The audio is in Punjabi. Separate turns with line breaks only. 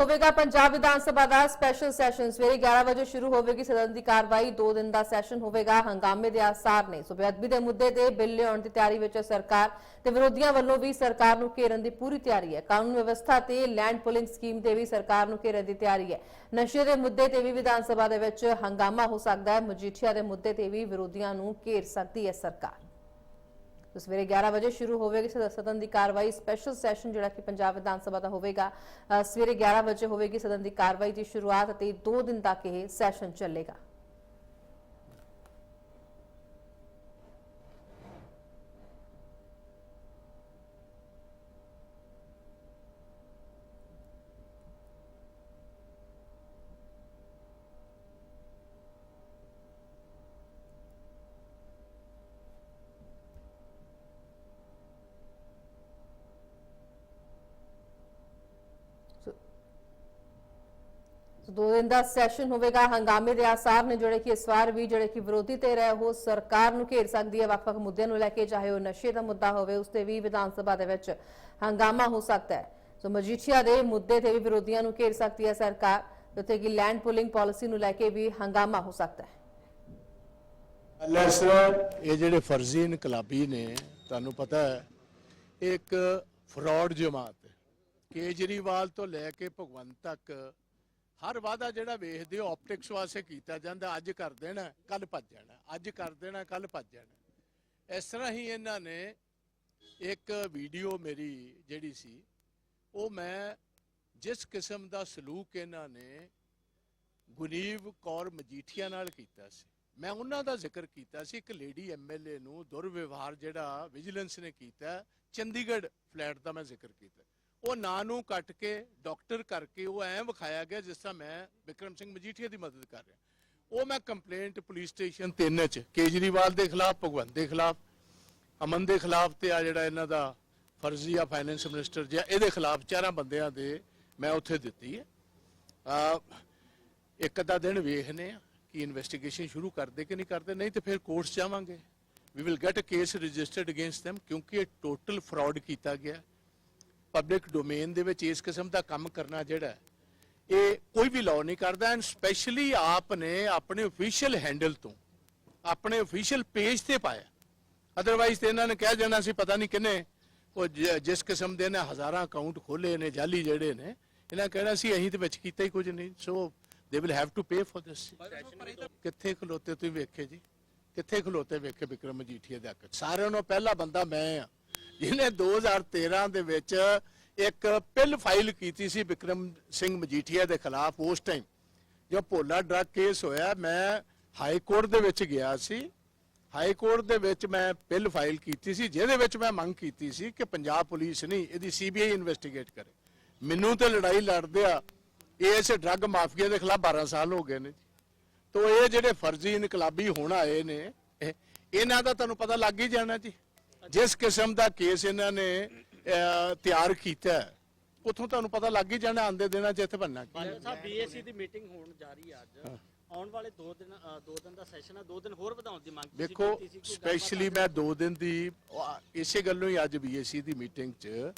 ਹੋਵੇਗਾ। ਪੰਜਾਬ ਵਿਧਾਨ ਸਭਾ ਦਾ ਸਪੈਸ਼ਲ ਸੈਸ਼ਨ ਸਵੇਰੇ 11 ਵਜੇ ਸ਼ੁਰੂ ਹੋਵੇਗੀ। ਸਦਨ ਦੀ ਕਾਰਵਾਈ 2 ਦਿਨ ਦਾ ਸੈਸ਼ਨ ਹੋਵੇਗਾ। ਹੰਗਾਮੇ ਦੇ ਆਸਾਰ ਨੇ। ਸੋ ਬੇਅਦਬੀ ਦੇ ਮੁੱਦੇ ਤੇ ਬਿੱਲ ਲਿਆਉਣ ਦੀ ਤਿਆਰੀ ਵਿੱਚ ਸਰਕਾਰ ਤੇ ਵਿਰੋਧੀਆਂ ਵੱਲੋਂ ਵੀ ਸਰਕਾਰ ਨੂੰ ਘੇਰਨ ਦੀ ਪੂਰੀ ਤਿਆਰੀ ਹੈ। ਕਾਨੂੰਨ ਵਿਵਸਥਾ ਤੇ ਲੈਂਡ ਪੁਲਿੰਗ ਸਕੀਮ ਤੇ ਵੀ ਸਰਕਾਰ ਨੂੰ ਘੇਰਨ ਦੀ ਤਿਆਰੀ ਹੈ। ਨਸ਼ੇ ਦੇ ਮੁੱਦੇ ਤੇ ਵੀ ਵਿਧਾਨ ਸਭਾ ਦੇ ਵਿੱਚ ਹੰਗਾਮਾ ਹੋ ਸਕਦਾ ਹੈ। ਮਜੀਠੀਆ ਦੇ ਮੁੱਦੇ ਤੇ ਵੀ ਵਿਰੋਧੀਆਂ ਨੂੰ ਘੇਰ ਸਕਦੀ ਹੈ ਸਰਕਾਰ। ਤੋ ਸਵੇਰੇ 11 ਵਜੇ ਸ਼ੁਰੂ ਹੋਵੇਗੀ ਸਦਨ ਦੀ ਕਾਰਵਾਈ ਸਪੈਸ਼ਲ ਸੈਸ਼ਨ ਜਿਹੜਾ ਕਿ ਪੰਜਾਬ ਵਿਧਾਨ ਸਭਾ ਦਾ ਹੋਵੇਗਾ। ਸਵੇਰੇ 11 ਵਜੇ ਹੋਵੇਗੀ ਸਦਨ ਦੀ ਕਾਰਵਾਈ ਦੀ ਸ਼ੁਰੂਆਤ ਅਤੇ 2 ਦਿਨ ਤੱਕ ਇਹ ਸੈਸ਼ਨ ਚੱਲੇਗਾ। ਦੋ ਦਿਨ ਦਾ ਸੈਸ਼ਨ ਹੋਵੇਗਾ। ਹੰਗਾਮੇ ਦੇ ਨੇ ਜਿਹੜੇ ਕਿ ਇਸ ਵਾਰ ਵੀ ਜਿਹੜੇ ਕਿ ਵਿਰੋਧੀ ਤੇ ਰਹੇ ਉਹ ਸਰਕਾਰ ਨੂੰ ਘੇਰ ਸਕਦੀ ਹੈ। ਵੱਖ-ਵੱਖ ਮੁੱਦਿਆਂ ਨੂੰ ਲੈ ਕੇ ਚਾਹੇ ਉਹ ਨਸ਼ੇ ਦਾ ਮੁੱਦਾ ਹੋਵੇ, ਉਸ ਤੇ ਵੀ ਵਿਧਾਨ ਸਭਾ ਦੇ ਵਿੱਚ ਹੰਗਾਮਾ ਹੋ ਸਕਦਾ ਹੈ। ਸੋ ਮਜੀਠੀਆ ਦੇ ਮੁੱਦੇ ਤੇ ਵੀ ਵਿਰੋਧੀਆਂ ਨੂੰ ਘੇਰ ਸਕਦੀ ਹੈ ਸਰਕਾਰ, ਜਿੱਥੇ ਕਿ ਲੈਂਡ ਪੁਲਿੰਗ ਪਾਲਿਸੀ ਨੂੰ ਲੈ ਕੇ ਵੀ ਹੰਗਾਮਾ ਹੋ ਸਕਦਾ ਹੈ।
ਐਲਐਸ ਇਹ ਜਿਹੜੇ ਫਰਜ਼ੀ ਇਨਕਲਾਬੀ ਨੇ, ਤੁਹਾਨੂੰ ਪਤਾ ਹੈ ਇੱਕ ਫਰਾਡ ਜਮਾਤ ਹੈ। ਕੇਜਰੀਵਾਲ ਤੋਂ ਲੈ ਕੇ ਭਗਵੰਤ ਤੱਕ ਹਰ ਵਾਅਦਾ ਜਿਹੜਾ ਵੇਖਦੇ ਹੋ ਆਪਟਿਕਸ ਵਾਸਤੇ ਕੀਤਾ ਜਾਂਦਾ, ਅੱਜ ਕਰ ਦੇਣਾ ਕੱਲ ਭੱਜ ਜਾਣਾ, ਅੱਜ ਕਰ ਦੇਣਾ ਕੱਲ ਭੱਜ ਜਾਣਾ। ਇਸ ਤਰ੍ਹਾਂ ਹੀ ਇਹਨਾਂ ਨੇ ਇੱਕ ਵੀਡੀਓ ਮੇਰੀ ਜਿਹੜੀ ਸੀ, ਉਹ ਮੈਂ ਜਿਸ ਕਿਸਮ ਦਾ ਸਲੂਕ ਇਹਨਾਂ ਨੇ ਗੁਨੀਵ ਕੌਰ ਮਜੀਠੀਆ ਨਾਲ ਕੀਤਾ ਸੀ, ਮੈਂ ਉਹਨਾਂ ਦਾ ਜ਼ਿਕਰ ਕੀਤਾ ਸੀ, ਇੱਕ ਲੇਡੀ ਐਮਐਲਏ ਨੂੰ ਦੁਰਵਿਵਹਾਰ ਜਿਹੜਾ ਵਿਜੀਲੈਂਸ ਨੇ ਕੀਤਾ, ਚੰਡੀਗੜ੍ਹ ਫਲੈਟ ਦਾ ਮੈਂ ਜ਼ਿਕਰ ਕੀਤਾ। ਉਹ ਨਾਂ ਨੂੰ ਕੱਟ ਕੇ ਡਾਕਟਰ ਕਰਕੇ ਉਹ ਐਂ ਵਿਖਾਇਆ ਗਿਆ ਜਿਸ ਤਰ੍ਹਾਂ ਮੈਂ ਵਿਕਰਮ ਸਿੰਘ ਮਜੀਠੀਆ ਦੀ ਮਦਦ ਕਰ ਰਿਹਾ। ਉਹ ਮੈਂ ਕੰਪਲੇਂਟ ਪੁਲਿਸ ਸਟੇਸ਼ਨ 3 ਚ, ਕੇਜਰੀਵਾਲ ਦੇ ਖਿਲਾਫ, ਭਗਵੰਤ ਦੇ ਖਿਲਾਫ, ਅਮਨ ਦੇ ਖਿਲਾਫ ਤੇ ਆ ਜਿਹੜਾ ਇਹਨਾਂ ਦਾ ਫਰਜ਼ੀ ਆ ਫਾਈਨੈਂਸ ਮਿਨਿਸਟਰ ਜਿਹਾ, ਇਹਦੇ ਖਿਲਾਫ ਚਾਰਾਂ ਬੰਦਿਆਂ ਦੇ ਮੈਂ ਉੱਥੇ ਦਿੱਤੀ ਹੈ। ਆ, ਇੱਕ ਅੱਧਾ ਦਿਨ ਵੇਖਨੇ ਆ ਕਿ ਇਨਵੈਸਟੀਗੇਸ਼ਨ ਸ਼ੁਰੂ ਕਰਦੇ ਕਿ ਨਹੀਂ ਕਰਦੇ, ਨਹੀਂ ਤੇ ਫਿਰ ਕੋਰਟਸ ਜਾਵਾਂਗੇ। We will get a case registered against them ਕਿਉਂਕਿ ਇਹ ਟੋਟਲ ਫਰਾਡ ਕੀਤਾ ਗਿਆ। ਪਬਲਿਕ ਡੋਮੇਨ ਦੇ ਵਿੱਚ ਇਸ ਕਿਸਮ ਦਾ ਕੰਮ ਕਰਨਾ ਜਿਹੜਾ ਇਹ ਕੋਈ ਵੀ ਲਾਅ ਨਹੀਂ ਕਰਦਾ ਐਂਡ ਸਪੈਸ਼ਲੀ ਆਪ ਨੇ ਆਪਣੇ ਅਫੀਸ਼ੀਅਲ ਹੈਂਡਲ ਤੋਂ, ਆਪਣੇ ਅਫੀਸ਼ੀਅਲ ਪੇਜ ਤੇ ਪਾਇਆ। ਅਦਰਵਾਈਜ਼ ਤੇ ਇਹਨਾਂ ਨੇ ਕਹਿ ਜਾਣਾ ਸੀ, ਪਤਾ ਨਹੀਂ ਕਿੰਨੇ, ਉਹ ਜਿਸ ਕਿਸਮ ਦੇ ਨੇ ਹਜ਼ਾਰਾਂ ਅਕਾਊਂਟ ਖੋਲੇ ਨੇ, ਜਾਲੀ ਜਿਹੜੇ ਨੇ, ਇਹਨਾਂ ਕਹਿਣਾ ਸੀ, ਅਸੀਂ ਤੇ ਵਿੱਚ ਕੀਤਾ ਹੀ ਕੁਝ ਨਹੀਂ so they will have to pay for this ਕਿੱਥੇ ਖਲੋਤੇ ਤੁਸੀਂ ਵੇਖੇ ਜੀ? ਕਿੱਥੇ ਖਲੋਤੇ ਵੇਖੇ ਵਿਕਰਮ ਮਜੀਠੀਆ ਦੇ ਹੱਕ ਸਾਰਿਆਂ ਨੂੰ ਪਹਿਲਾ ਬੰਦਾ ਮੈਂ ਆ। ਜਿਹਨੇ 2013 ਦੇ ਵਿੱਚ ਇੱਕ ਪਿਲ ਫਾਈਲ ਕੀਤੀ ਸੀ ਵਿਕਰਮ ਸਿੰਘ ਮਜੀਠੀਆ ਦੇ ਖਿਲਾਫ ਉਸ ਟਾਈਮ ਜੋ ਭੋਲਾ ਡਰੱਗ ਕੇਸ ਹੋਇਆ, ਮੈਂ ਹਾਈ ਕੋਰਟ ਦੇ ਵਿੱਚ ਗਿਆ ਸੀ। ਹਾਈ ਕੋਰਟ ਦੇ ਵਿੱਚ ਮੈਂ ਬਿੱਲ ਫਾਈਲ ਕੀਤੀ ਸੀ, ਜਿਹਦੇ ਵਿੱਚ ਮੈਂ ਮੰਗ ਕੀਤੀ ਸੀ ਕਿ ਪੰਜਾਬ ਪੁਲਿਸ ਨਹੀਂ, ਇਹਦੀ ਸੀਬੀਆਈ ਇਨਵੈਸਟੀਗੇਟ ਕਰੇ। ਮੈਨੂੰ ਤੇ ਲੜਾਈ ਲੜਦੇ ਆ ਇਸ ਡਰੱਗ ਮਾਫੀਆ ਦੇ ਖਿਲਾਫ 12 ਸਾਲ ਹੋ ਗਏ ਨੇ ਜੀ। ਤੋ ਇਹ ਜਿਹੜੇ ਫਰਜ਼ੀ ਇਨਕਲਾਬੀ ਹੋਣ ਆਏ ਨੇ ਇਹਨਾਂ ਦਾ ਤੁਹਾਨੂੰ ਪਤਾ ਲੱਗ ਹੀ ਜਾਣਾ ਜੀ। ਜਿਸ ਕਿਸਮ ਦਾ ਕੇਸ ਇਹਨਾਂ ਨੇ ਤਿਆਰ ਕੀਤਾ ਹੈ, ਉੱਥੋਂ ਤੁਹਾਨੂੰ ਪਤਾ ਲੱਗ ਹੀ ਜਾਣਾ ਆਂਦੇ ਦਿਨਾਂ 'ਚ ਇੱਥੇ ਬੰਨਾ ਕੀ ਹੈ।
ਸਾਹਿਬ ਬੀਏਸੀ ਦੀ ਮੀਟਿੰਗ ਹੋਣ ਜਾ ਰਹੀ ਹੈ ਅੱਜ। ਆਉਣ ਵਾਲੇ 2 ਦਿਨ 2 ਦਿਨ ਦਾ ਸੈਸ਼ਨ ਹੈ 2 ਦਿਨ ਹੋਰ ਵਧਾਉਣ ਦੀ ਮੰਗ
ਦੇਖੋ
ਕੀਤੀ ਸੀ, ਗੱਲਬਾਤ
ਸਪੈਸ਼ਲੀ ਮੈਂ 2 ਦਿਨ ਦੀ ਇਸੇ ਗੱਲੋਂ ਹੀ ਅੱਜ ਬੀਏਸੀ ਦੀ ਮੀਟਿੰਗ 'ਚ